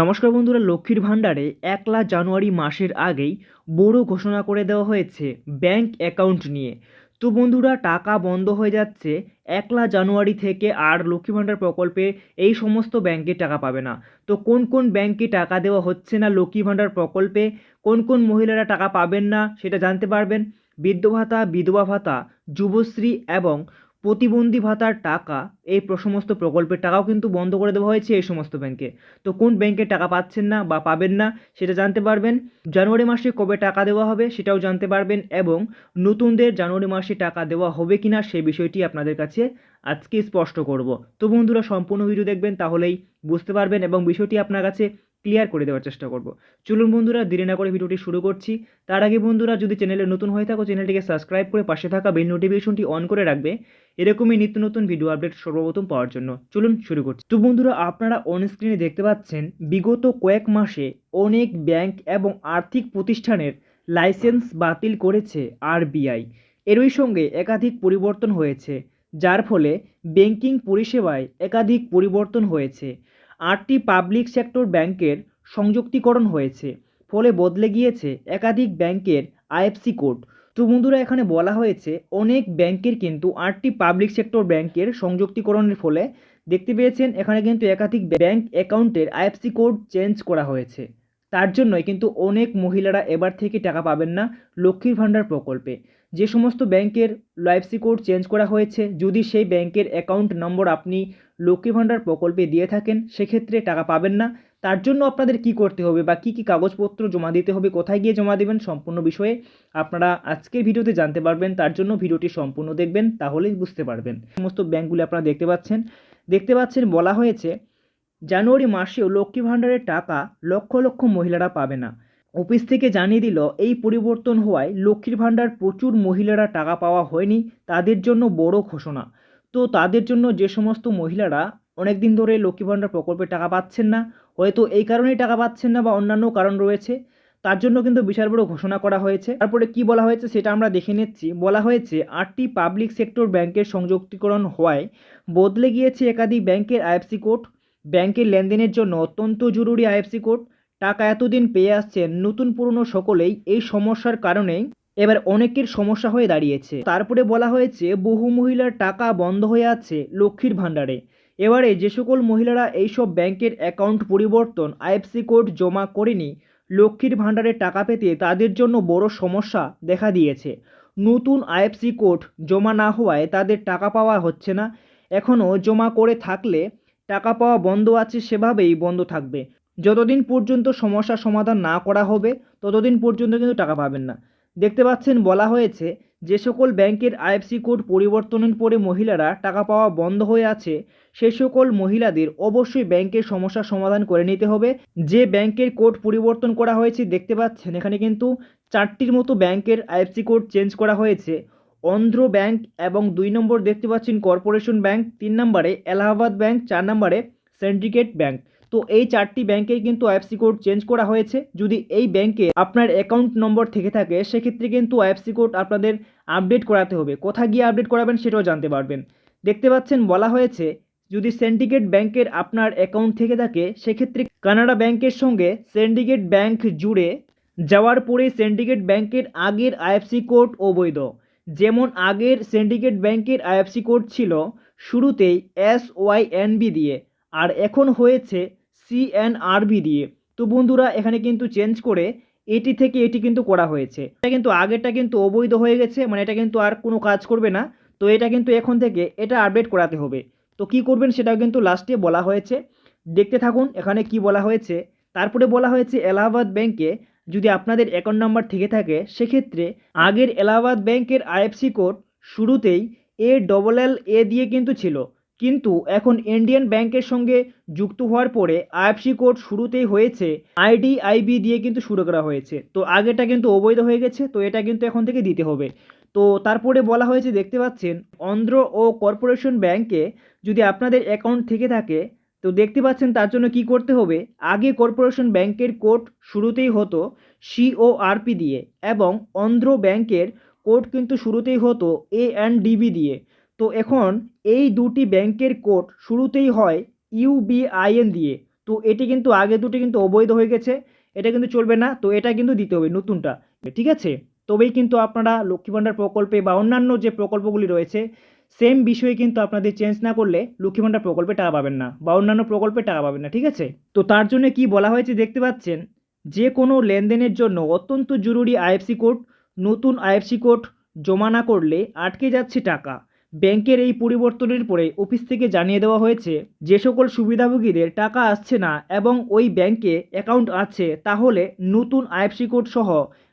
নমস্কার বন্ধুরা, লক্ষ্মীর ভাণ্ডারে একলা জানুয়ারি মাসের আগেই বড় ঘোষণা করে দেওয়া হয়েছে ব্যাংক অ্যাকাউন্ট নিয়ে। তো বন্ধুরা, টাকা বন্ধ হয়ে যাচ্ছে, একলা জানুয়ারি থেকে আর লক্ষ্মী ভাণ্ডার প্রকল্পে এই সমস্ত ব্যাংকে টাকা পাবে না। তো কোন কোন ব্যাংকে টাকা দেওয়া হচ্ছে না লক্ষ্মী ভাণ্ডার প্রকল্পে? কোন কোন মহিলারা টাকা পাবেন না, সেটা জানতে পারবেন। বৃদ্ধ ভাতা, বিধবা ভাতা, যুবশ্রী এবং প্রতিবন্ধী ভাতার টাকা, এই সমস্ত প্রকল্পের টাকাও কিন্তু বন্ধ করে দেওয়া হয়েছে এই সমস্ত ব্যাংকে তো কোন ব্যাংকে টাকা পাচ্ছেন না বা পাবেন না সেটা জানতে পারবেন। জানুয়ারি মাসে কবে টাকা দেওয়া হবে সেটাও জানতে পারবেন এবং নতুনদের জানুয়ারি মাসে টাকা দেওয়া হবে কি না সেই বিষয়টি আপনাদের কাছে আজকে স্পষ্ট করব। তো বন্ধুরা, সম্পূর্ণ ভিডিও দেখবেন তাহলেই বুঝতে পারবেন এবং বিষয়টি আপনার কাছে ক্লিয়ার করে দেওয়ার চেষ্টা করব। চলুন বন্ধুরা, দেরি না করে ভিডিওটি শুরু করছি। তার আগে বন্ধুরা, যদি চ্যানেলে নতুন হয়ে থাকো, চ্যানেলটিকে সাবস্ক্রাইব করে পাশে থাকা বেল নোটিফিকেশনটি অন করে রাখবে। এরকমই নিত্য নতুন ভিডিও আপডেট সর্বপ্রথম পাওয়ার জন্য। চলুন শুরু করছি। তো বন্ধুরা, আপনারা অন স্ক্রিনে দেখতে পাচ্ছেন, বিগত কয়েক মাসে অনেক ব্যাংক এবং আর্থিক প্রতিষ্ঠানের লাইসেন্স বাতিল করেছে আরবিআই এরই সঙ্গে একাধিক পরিবর্তন হয়েছে, যার ফলে ব্যাংকিং পরিষেবায় একাধিক পরিবর্তন হয়েছে। আটটি পাবলিক সেক্টর ব্যাংকের সংযুক্তিকরণ হয়েছে, ফলে বদলে গিয়েছে একাধিক ব্যাংকের আইএফসি কোড। তো বন্ধুরা, এখানে বলা হয়েছে অনেক ব্যাংকের কিন্তু আটটি পাবলিক সেক্টর ব্যাংকের সংযুক্তিকরণের ফলে দেখতে পেয়েছেন, এখানে কিন্তু একাধিক ব্যাংক অ্যাকাউন্টের আইএফসি কোড চেঞ্জ করা হয়েছে। তার জন্যই কিন্তু অনেক মহিলারা এবার থেকে টাকা পাবেন না লক্ষ্মীর ভাণ্ডার প্রকল্পে। যে সমস্ত ব্যাংকের আইএফসি কোড চেঞ্জ করা হয়েছে, যদি সেই ব্যাংকের অ্যাকাউন্ট নম্বর আপনি লক্ষ্মী ভাণ্ডার প্রকল্পে দিয়ে থাকেন, সেক্ষেত্রে টাকা পাবেন না। তার জন্য আপনাদের কি করতে হবে বা কি কি কাগজপত্র জমা দিতে হবে, কোথায় গিয়ে জমা দেবেন, সম্পূর্ণ বিষয়ে আপনারা আজকের ভিডিওতে জানতে পারবেন। তার জন্য ভিডিওটি সম্পূর্ণ দেখবেন, তাহলেই বুঝতে পারবেন। সমস্ত ব্যাংকগুলি আপনারা দেখতে পাচ্ছেন। দেখতে পাচ্ছেন, বলা হয়েছে, জানুয়ারি মাসেও লক্ষ্মী ভাণ্ডারের টাকা লক্ষ লক্ষ মহিলারা পাবে না। অফিস থেকে জানিয়ে দিল, এই পরিবর্তন হওয়ায় লক্ষ্মীর ভাণ্ডার প্রচুর মহিলারা টাকা পাওয়া হয়নি, তাদের জন্য বড় ঘোষণা। তো তাদের জন্য যে সমস্ত মহিলারা অনেক দিন ধরে লক্ষ্মী ভাণ্ডার প্রকল্পে টাকা পাচ্ছেন না, হয়তো এই কারণেই টাকা পাচ্ছেন না বা অন্যান্য কারণ রয়েছে, তার জন্য কিন্তু বিশাল বড় ঘোষণা করা হয়েছে। তারপরে কি বলা হয়েছে সেটা আমরা দেখে নিচ্ছি। বলা হয়েছে, আটটি পাবলিক সেক্টর ব্যাংকের সংযুক্তিকরণ হওয়ায় বদলে গিয়েছে একাধিক ব্যাংকের আইএফসি কোড। ব্যাংকের লেনদেনের জন্য অত্যন্ত জরুরি আইএফসি কোড। টাকা এতদিন পেয়ে আসছেন নতুন পুরনো সকলেই এই সমস্যার কারণেই এবার অনেকের সমস্যা হয়ে দাঁড়িয়েছে। তারপরে বলা হয়েছে, বহু মহিলার টাকা বন্ধ হয়ে আছে লক্ষ্মীর ভাণ্ডারে। এবারে যে সকল মহিলারা এইসব ব্যাংকের অ্যাকাউন্ট পরিবর্তন, আইএফসি কোড জমা করেনি, লক্ষ্মীর ভাণ্ডারে টাকা পেতে তাদের জন্য বড় সমস্যা দেখা দিয়েছে। নতুন আইএফসি কোড জমা না হওয়ায় তাদের টাকা পাওয়া হচ্ছে না। এখনও জমা করে থাকলে টাকা পাওয়া বন্ধ আছে সেভাবেই বন্ধ থাকবে। যতদিন পর্যন্ত সমস্যার সমাধান না করা হবে, ততদিন পর্যন্ত কিন্তু টাকা পাবেন না। দেখতে পাচ্ছেন, বলা হয়েছে যে সকল ব্যাংকের আইএফসি কোড পরিবর্তনের পরে মহিলারা টাকা পাওয়া বন্ধ হয়ে আছে। সে সকল মহিলাদের অবশ্যই ব্যাংকের সমস্যার সমাধান করে নিতে হবে। যে ব্যাংকের কোড পরিবর্তন করা হয়েছে, দেখতে পাচ্ছেন, এখানে কিন্তু চারটির মতো ব্যাংকের আইএফসি কোড চেঞ্জ করা হয়েছে। অন্ধ্র ব্যাংক এবং দুই নম্বর দেখতে পাচ্ছেন, কর্পোরেশন ব্যাংক, তিন নম্বরে এলাহাবাদ ব্যাংক, চার নম্বরে সিন্ডিকেট ব্যাংক। তো এই চারটি ব্যাংকের কিন্তু আইএফসি কোড চেঞ্জ করা হয়েছে। যদি এই ব্যাংকে আপনার অ্যাকাউন্ট নম্বর থেকে থাকে, সেক্ষেত্রে কিন্তু আইএফসি কোড আপনাদের আপডেট করাতে হবে। কোথায় গিয়ে আপডেট করাবেন সেটাও জানতে পারবেন। দেখতে পাচ্ছেন, বলা হয়েছে, যদি সিন্ডিকেট ব্যাংকের আপনার অ্যাকাউন্ট থেকে থাকে, সেক্ষেত্রে কানাডা ব্যাংকের সঙ্গে সিন্ডিকেট ব্যাংক জুড়ে যাওয়ার পরে সিন্ডিকেট ব্যাংকের আগের আইএফসি কোড অবৈধ। যেমন আগের সিন্ডিকেট ব্যাংকের আইএফসি কোড ছিল শুরুতেই এস ওয়াই এন বি দিয়ে, আর এখন হয়েছে সিএনআরবি দিয়ে। তো বন্ধুরা, এখানে কিন্তু চেঞ্জ করে এটি থেকে এটি কিন্তু করা হয়েছে। এটা কিন্তু আগেরটা কিন্তু অবৈধ হয়ে গেছে মানে এটা কিন্তু আর কোনো কাজ করবে না। তো এটা কিন্তু এখন থেকে এটা আপডেট করাতে হবে। তো কি করবেন সেটাও কিন্তু লাস্টে বলা হয়েছে। দেখতে থাকুন, এখানে কি বলা হয়েছে। তারপরে বলা হয়েছে, এলাহাবাদ ব্যাংকে যদি আপনাদের অ্যাকাউন্ট নাম্বার থেকে থাকে, সেক্ষেত্রে আগের এলাহাবাদ ব্যাংকের আইএফসি কোড শুরুতেই এ ডবল এল এ দিয়ে কিন্তু ছিল। কিন্তু এখন ইন্ডিয়ান ব্যাংকের সঙ্গে যুক্ত হওয়ার পরে আইএফসি কোড শুরুতেই হয়েছে আইডিআইবি দিয়ে কিন্তু শুরু করা হয়েছে। তো আগেটা কিন্তু অবৈধ হয়ে গেছে, তো এটা কিন্তু এখন থেকে দিতে হবে। তো তারপরে বলা হয়েছে, দেখতে পাচ্ছেন, অন্ধ্র ও কর্পোরেশন ব্যাংকে যদি আপনাদের অ্যাকাউন্ট থেকে থাকে, তো দেখতে পাচ্ছেন তার জন্য কি করতে হবে? আগে কর্পোরেশন ব্যাংকের কোড শুরুতেই হতো সিওআরপি দিয়ে এবং অন্ধ্র ব্যাংকের কোড কিন্তু শুরুতেই হতো এ অ্যান্ড ডিবি দিয়ে। তো এখন এই দুটি ব্যাংকের কোড শুরুতেই হয় ইউবিআইএন দিয়ে। তো এটি কিন্তু আগে দুটি কিন্তু অবৈধ হয়ে গেছে। এটা কিন্তু চলবে না, তো এটা কিন্তু দিতে হবে নতুনটা। ঠিক আছে? তবেই কিন্তু আপনারা লক্ষ্মী ভাণ্ডার প্রকল্পে বা অন্যান্য যে প্রকল্পগুলি রয়েছে, সেম বিষয়ে কিন্তু আপনাদের চেঞ্জ না করলে লক্ষ্মী ভাণ্ডার প্রকল্পে টাকা পাবেন না বা অন্যান্য প্রকল্পে টাকা পাবেন না, ঠিক আছে? তো তার জন্য কি বলা হয়েছে দেখতে পাচ্ছেন? যে কোনো লেনদেনের জন্য অত্যন্ত জরুরি আইএফসি কোড, নতুন আইএফসি কোড জমা না করলে আটকে যাচ্ছে টাকা। ব্যাংকের এই পরিবর্তনের পরে অফিস থেকে জানিয়ে দেওয়া হয়েছে, যে সকল সুবিধাভোগীদের টাকা আসছে না এবং ওই ব্যাংকে অ্যাকাউন্ট আছে, তাহলে নতুন আইএফসি কোড সহ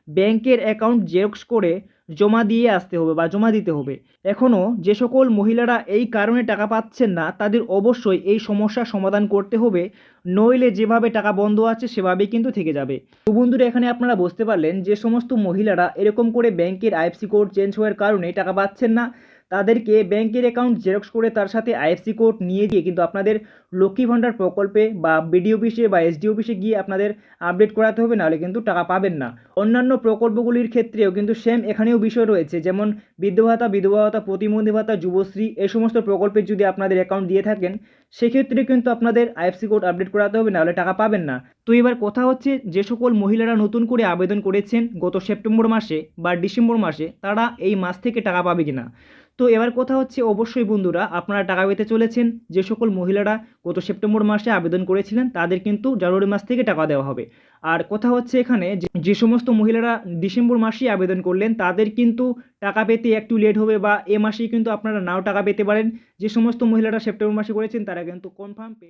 ব্যাংকের অ্যাকাউন্ট জেরক্স করে জমা দিয়ে আসতে হবে বা জমা দিতে হবে। এখনও যে সকল মহিলারা এই কারণে টাকা পাচ্ছেন না, তাদের অবশ্যই এই সমস্যার সমাধান করতে হবে। নইলে যেভাবে টাকা বন্ধ আছে, সেভাবেই কিন্তু থেকে যাবে। তো বন্ধুরা, এখানে আপনারা বুঝতে পারলেন যে সমস্ত মহিলারা এরকম করে ব্যাংকের আইএফসি কোড চেঞ্জ হওয়ার কারণে টাকা পাচ্ছেন না। তাদেরকে ব্যাংকের অ্যাকাউন্ট জেরক্স করে তার সাথে আইএফসি কোড নিয়ে গিয়ে কিন্তু আপনাদের লক্ষ্মী ভাণ্ডার প্রকল্পে বা বিডি অফিসে বা এসডি অফিসে গিয়ে আপনাদের আপডেট করাতে হবে, নাহলে কিন্তু টাকা পাবেন না। অন্যান্য প্রকল্পগুলির ক্ষেত্রেও কিন্তু সেম এখানেও বিষয় রয়েছে, যেমন বৃদ্ধ ভাতা বিধবা ভাতা প্রতিবন্ধী ভাতা যুবশ্রী, এই সমস্ত প্রকল্পে যদি আপনাদের অ্যাকাউন্ট দিয়ে থাকেন, সেক্ষেত্রে কিন্তু আপনাদের আইএফসি কোড আপডেট করাতে হবে, নাহলে টাকা পাবেন না। তো এবার কথা হচ্ছে, যে সকল মহিলারা নতুন করে আবেদন করেছেন গত সেপ্টেম্বর মাসে বা ডিসেম্বর মাসে, তারা এই মাস থেকে টাকা পাবে কিনা? তো এবার কথা হচ্ছে অবশ্যই বন্ধুরা আপনারা টাকা পেতে চলেছেন। যে সকল মহিলারা গত সেপ্টেম্বর মাসে আবেদন করেছিলেন, তাদের কিন্তু জানুয়ারি মাস থেকে টাকা দেওয়া হবে। আর কথা হচ্ছে এখানে যে- সমস্ত মহিলারা ডিসেম্বর মাসেই আবেদন করলেন, তাদের কিন্তু টাকা পেতে একটু লেট হবে বা এ মাসেই কিন্তু আপনারা নাও টাকা পেতে পারেন। যে সমস্ত মহিলারা সেপ্টেম্বর মাসে করেছেন, তারা কিন্তু কনফার্ম